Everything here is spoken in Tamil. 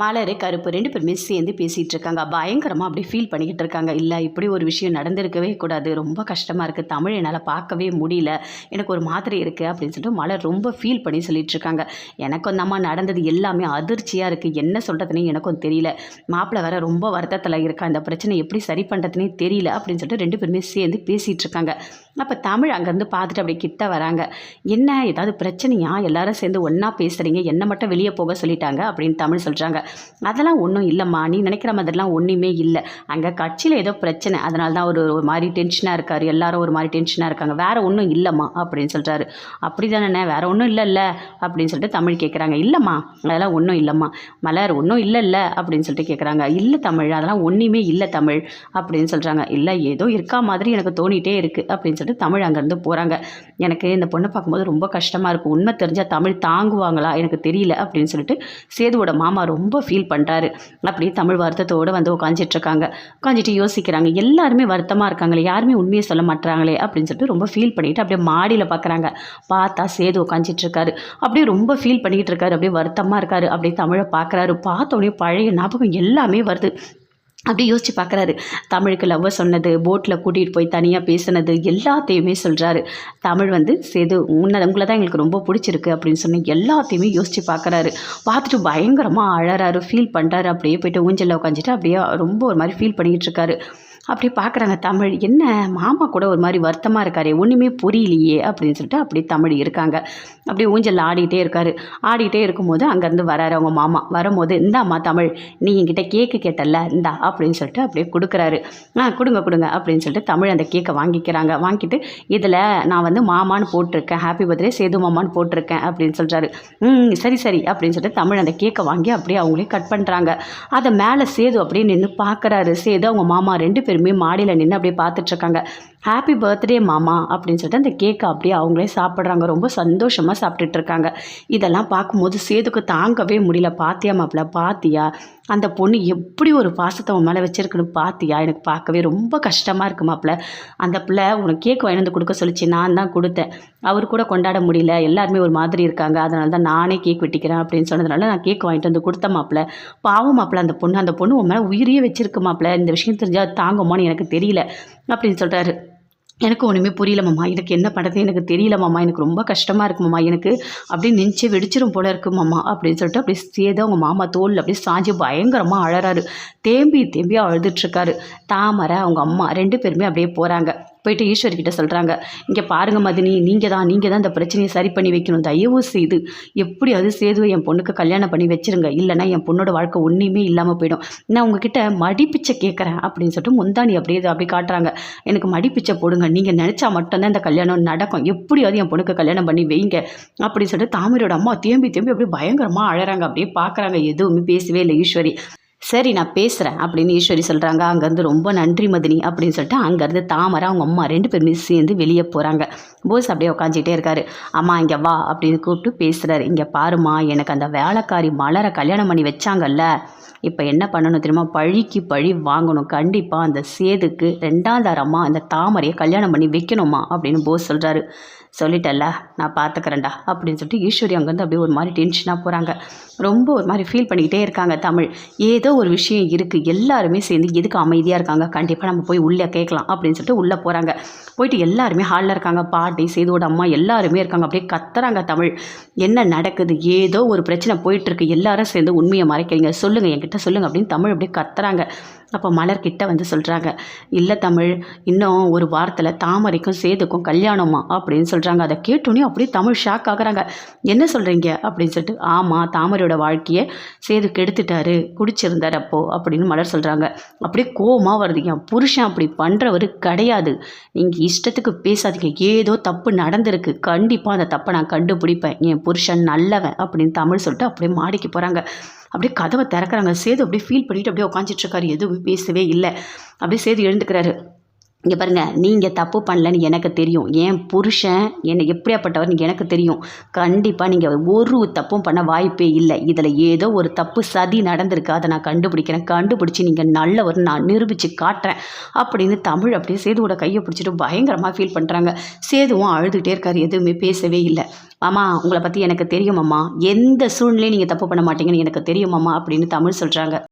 மலர் கருப்பு ரெண்டு பேருமே சேர்ந்து பேசிகிட்டு இருக்காங்க. பயங்கரமாக அப்படி ஃபீல் பண்ணிக்கிட்டு இருக்காங்க. இல்லை இப்படி ஒரு விஷயம் நடந்திருக்கவே கூடாது. ரொம்ப கஷ்டமாக இருக்குது தமிழ் என்னால் பார்க்கவே முடியல. எனக்கு ஒரு மாதிரி இருக்குது அப்படின்னு சொல்லிட்டு மலர் ரொம்ப ஃபீல் பண்ணி சொல்லிட்டு இருக்காங்க. எனக்கும் அந்த அம்மா நடந்தது எல்லாமே அதிர்ச்சியாக இருக்குது என்ன சொல்கிறதுனே எனக்கும் தெரியல. மாப்பிள்ளை வேற ரொம்ப வருத்தத்தில் இருக்கா. இந்த பிரச்சனை எப்படி சரி பண்ணுறதுனே தெரியல அப்படின்னு சொல்லிட்டு ரெண்டு பேருமே சேர்ந்து பேசிகிட்டு இருக்காங்க. அப்போ தமிழ் அங்கேருந்து பார்த்துட்டு அப்படியே கிட்ட வராங்க. என்ன? ஏதாவது பிரச்சனையா? எல்லாரும் சேர்ந்து ஒன்றா பேசுகிறீங்க என்ன மட்டும் வெளியே போக சொல்லிட்டாங்க அப்படின்னு தமிழ் சொல்கிறாங்க அதெல்லாம் ஒன்றும் இல்லைம்மா. நீ நினைக்கிற மாதிரிலாம் ஒன்றுமே இல்லை. அங்கே கட்சியில் ஏதோ பிரச்சனை. அதனால தான் ஒரு ஒரு மாதிரி டென்ஷனாக இருக்கார். எல்லாரும் ஒரு மாதிரி டென்ஷனாக இருக்காங்க. வேறு ஒன்றும் இல்லைம்மா அப்படின்னு சொல்கிறாரு அப்படி தானே வேறு ஒன்றும் இல்லைல்ல அப்படின்னு சொல்லிட்டு தமிழ் கேட்குறாங்க இல்லைம்மா. அதெல்லாம் ஒன்றும் இல்லைம்மா. மலர் ஒன்றும் இல்லைல்ல அப்படின்னு சொல்லிட்டு கேட்குறாங்க இல்லை தமிழ். அதெல்லாம் ஒன்றுமே இல்லை தமிழ் அப்படின்னு சொல்கிறாங்க இல்லை ஏதோ இருக்கா மாதிரி எனக்கு தோணிகிட்டே இருக்குது அப்படின்னு சொல்லி தமிழ் அங்கேருந்து போகிறாங்க எனக்கு இந்த பொண்ணை பார்க்கும்போது ரொம்ப கஷ்டமாக இருக்கும் உண்மை தெரிஞ்சால் தமிழ் தாங்குவாங்களா? எனக்கு தெரியல அப்படின்னு சொல்லிட்டு சேதுவோட மாமா ரொம்ப ஃபீல் பண்ணுறாரு அப்படியே தமிழ் வருத்தத்தோடு வந்து உட்காந்துட்ருக்காங்க உட்காந்துட்டு யோசிக்கிறாங்க. எல்லாருமே வருத்தமாக இருக்காங்களே யாருமே உண்மையை சொல்ல மாட்டாங்களே அப்படின்னு சொல்லிட்டு ரொம்ப ஃபீல் பண்ணிட்டு அப்படியே மாடியில் பார்க்குறாங்க பார்த்தா சேது உட்காந்துட்டுருக்காரு அப்படியே ரொம்ப ஃபீல் பண்ணிக்கிட்டு இருக்காரு. அப்படியே வருத்தமாக இருக்காரு. அப்படியே தமிழை பார்க்குறாரு பார்த்தோன்னே பழைய ஞாபகம் எல்லாமே வருது. அப்படியே யோசிச்சு பார்க்குறாரு தமிழுக்கு லவ் சொன்னது போட்டில் கூட்டிகிட்டு போய் தனியாக பேசுனது எல்லாத்தையுமே சொல்கிறாரு தமிழ் வந்து சேது உன்னை உங்களை தான் எங்களுக்கு ரொம்ப பிடிச்சிருக்கு அப்படின்னு சொன்னி எல்லாத்தையுமே யோசிச்சு பார்க்குறாரு பார்த்துட்டு பயங்கரமாக அழறாரு ஃபீல் பண்ணுறாரு அப்படியே போயிட்டு ஊஞ்சலில் உட்காந்துட்டு அப்படியே ரொம்ப ஒரு மாதிரி ஃபீல் பண்ணிக்கிட்டு இருக்காரு. அப்படியே பார்க்குறாங்க தமிழ் என்ன? மாமா கூட ஒரு மாதிரி வருத்தமாக இருக்காரே ஒன்றுமே புரியலையே அப்படின்னு சொல்லிட்டு அப்படியே தமிழ் இருக்காங்க. அப்படியே ஊஞ்சலில் ஆடிக்கிட்டே இருக்கார். ஆடிக்கிட்டே இருக்கும்போது அங்கேருந்து வராரு அவங்க மாமா. வரும்போது இந்தாம்மா தமிழ் நீ என்கிட்ட கேக்கு கேட்டல இந்தா அப்படின்னு சொல்லிட்டு அப்படியே கொடுக்குறாரு. ஆ கொடுங்க கொடுங்க அப்படின்னு சொல்லிட்டு தமிழ் அந்த கேக்கை வாங்கிக்கிறாங்க. வாங்கிட்டு இதில் நான் வந்து மாமான்னு போட்டிருக்கேன் ஹாப்பி பர்த்டே சேது மாமான்னு போட்டிருக்கேன் அப்படின்னு சொல்கிறாரு ம் சரி சரி அப்படின்னு சொல்லிட்டு தமிழ் அந்த கேக்கை வாங்கி அப்படியே அவங்களே கட் பண்ணுறாங்க அதை மேலே சேது அப்படியே நின்று பார்க்குறாரு சேது அவங்க மாமா ரெண்டு பேரும் மாடியில் நின்று அப்படியே பார்த்துட்ருக்காங்க ஹாப்பி பர்த்டே மாமா அப்படின்னு சொல்லிட்டு அந்த கேக்கை அப்படியே அவங்களே சாப்பிட்றாங்க. ரொம்ப சந்தோஷமாக சாப்பிட்டுட்டு இருக்காங்க. இதெல்லாம் பார்க்கும்போது சேதுக்கு தாங்கவே முடியல. பாத்தியா மாப்பிள்ள? பாத்தியா? அந்த பொண்ணு எப்படி ஒரு பாசத்தை உன் மேலே வச்சிருக்குன்னு பாத்தியா? எனக்கு பார்க்கவே ரொம்ப கஷ்டமாக இருக்கு மாப்பிள்ள. அந்த பிள்ளை உனக்கு கேக் வாங்கி வந்து கொடுக்க சொல்லிச்சு. நான் தான் கொடுத்தேன். அவர் கூட கொண்டாட முடியல. எல்லாருமே ஒரு மாதிரி இருக்காங்க. அதனால தான் நானே கேக் வெட்டிக்கிறேன் அப்படின்னு சொன்னதுனால நான் கேக் வாங்கிட்டு வந்து கொடுத்த மாப்பிள்ள. பாவம் மாப்பிள்ள அந்த பொண்ணு. அந்த பொண்ணு உன் மேலே உயிரையே வச்சிருக்கு மாப்பிள்ள. இந்த விஷயம் தெரிஞ்சால் தாங்குமான்னு எனக்கு தெரியல அப்படின்னு சொல்கிறாரு எனக்கு ஒன்றுமே புரியல மாமா. எனக்கு என்ன பண்ணுறது எனக்கு தெரியல மாமா. எனக்கு ரொம்ப கஷ்டமாக இருக்கு மாமா. எனக்கு அப்படியே நெஞ்சே வெடிச்சிரும் போல இருக்கு மாமா அப்படின்னு சொல்லிட்டு அப்படியே சேத அவங்க மாமா தோல் அப்படியே சாஞ்சு பயங்கரமாக அழறாரு. தேம்பி தேம்பி அழுதுட்ருக்காரு தாமரை அவங்க அம்மா ரெண்டு பேருமே அப்படியே போகிறாங்க போயிட்டு ஈஸ்வர்கிட்ட சொல்கிறாங்க இங்கே பாருங்க மதினி நீங்கள் தான் நீங்கள் தான் இந்த பிரச்சனையை சரி பண்ணி வைக்கணும். தயவு செய்து எப்படி அது சேதுவை என் பொண்ணுக்கு கல்யாணம் பண்ணி வச்சிருங்க. இல்லைன்னா என் பொண்ணோட வாழ்க்கை ஒன்றுமே இல்லாமல் போயிடும். நான் உங்ககிட்ட மடிப்பிச்சை கேட்குறேன் அப்படின்னு சொல்லிட்டு முந்தானி அப்படியே இதை அப்படி காட்டுறாங்க. எனக்கு மடிப்பிச்சை போடுங்க. நீங்கள் நினச்சா மட்டும்தான் இந்த கல்யாணம் நடக்கும். எப்படியாவது என் பொண்ணுக்கு கல்யாணம் பண்ணி வைங்க அப்படின்னு சொல்லிட்டு தாமரையோட அம்மா தேம்பி தேம்பி அப்படியே பயங்கரமாக அழகிறாங்க அப்படியே பார்க்குறாங்க எதுவுமே பேசவே இல்லை ஈஸ்வரி. சரி நான் பேசுகிறேன் அப்படின்னு ஈஸ்வரி சொல்கிறாங்க அங்கேருந்து ரொம்ப நன்றி மதினி அப்படின்னு சொல்லிட்டு அங்கேருந்து தாமரை அவங்க அம்மா ரெண்டு பேருமே சேர்ந்து வெளியே போகிறாங்க போஸ் அப்படியே உட்காந்துட்டே இருக்காரு. அம்மா இங்கே வா அப்படின்னு கூப்பிட்டு பேசுகிறாரு இங்கே பாருமா எனக்கு அந்த வேலைக்காரி மலரை கல்யாணம் பண்ணி வச்சாங்கல்ல. இப்போ என்ன பண்ணணும் தெரியுமா? பழிக்கு பழி வாங்கணும். கண்டிப்பாக அந்த சேதுக்கு ரெண்டாம் தரமாக அந்த தாமரையை கல்யாணம் பண்ணி வைக்கணுமா அப்படின்னு போஸ் சொல்கிறாரு சொல்லிட்டல்ல நான் பார்த்துக்கிறேன்டா அப்படின்னு சொல்லிட்டு ஈஸ்வரி அங்கேருந்து அப்படியே ஒரு மாதிரி டென்ஷனாக போகிறாங்க ரொம்ப ஒரு மாதிரி ஃபீல் பண்ணிக்கிட்டே இருக்காங்க தமிழ். ஏதோ ஒரு விஷயம் இருக்குது எல்லாருமே சேர்ந்து எதுக்கு அமைதியாக இருக்காங்க? கண்டிப்பாக நம்ம போய் உள்ளே கேட்கலாம் அப்படின்னு சொல்லிட்டு உள்ளே போகிறாங்க போயிட்டு எல்லாருமே ஹாலில் இருக்காங்க. பாட்டி சேதுவோட அம்மா எல்லாருமே இருக்காங்க. அப்படியே கத்துறாங்க தமிழ். என்ன நடக்குது? ஏதோ ஒரு பிரச்சனை போயிட்டுருக்கு எல்லாரும் சேர்ந்து உண்மையை மறைக்கிறீங்க. சொல்லுங்கள் என்கிட்ட சொல்லுங்கள் அப்படின்னு தமிழ் அப்படியே கத்துறாங்க. அப்போ மலர்கிட்ட வந்து சொல்கிறாங்க இல்லை தமிழ் இன்னும் ஒரு வாரத்தில் தாமரைக்கும் சேதுக்கும் கல்யாணமா? அப்படின்னு சொல்கிறாங்க அதை கேட்டோன்னே அப்படியே தமிழ் ஷாக் ஆகுறாங்க. என்ன சொல்கிறீங்க அப்படின்னு சொல்லிட்டு ஆமாம் தாமரையோட வாழ்க்கையை சேது கெடுத்துட்டாரு குடிச்சிருந்தார் அப்போது அப்படின்னு மலர் சொல்கிறாங்க அப்படியே கோபமாக வருது. என் புருஷன் அப்படி பண்ணுறவர் கிடையாது. நீங்கள் இஷ்டத்துக்கு பேசாதீங்க. ஏதோ தப்பு நடந்திருக்கு. கண்டிப்பாக அந்த தப்பை நான் கண்டுபிடிப்பேன். என் புருஷன் நல்லவன் அப்படின்னு தமிழ் சொல்லிட்டு அப்படியே மாடிக்கு போகிறாங்க அப்படியே கதவை திறக்கிறாங்க. சேது அப்படியே ஃபீல் பண்ணிட்டு அப்படியே உட்காந்துட்டு இருக்காரு எதுவும் பேசவே இல்லை. அப்படியே சேது எழுந்துக்கிறாரு. இங்கே பாருங்க நீங்கள் தப்பு பண்ணலன்னு எனக்கு தெரியும். என் புருஷன் என்னை எப்படியாப்பட்டவர்னு எனக்கு தெரியும். கண்டிப்பாக நீங்கள் ஒரு தப்பும் பண்ண வாய்ப்பே இல்லை. இதில் ஏதோ ஒரு தப்பு சதி நடந்திருக்கு. அதை நான் கண்டுபிடிக்கிறேன். கண்டுபிடிச்சி நீங்கள் நல்லவர் நான் நிரூபித்து காட்டுறேன். அப்படின்னு தமிழ் அப்படியே சேதுவோட கையை பிடிச்சிட்டு பயங்கரமாக ஃபீல் பண்ணுறாங்க சேதுவும் அழுதுகிட்டே இருக்கார். எதுவுமே பேசவே இல்லை. மாமா உங்களை பற்றி எனக்கு தெரியும் அம்மா எந்த சூழ்நிலையும் நீங்கள் தப்பு பண்ண மாட்டீங்கன்னு எனக்கு தெரியும் மாமா அப்படின்னு தமிழ் சொல்கிறாங்க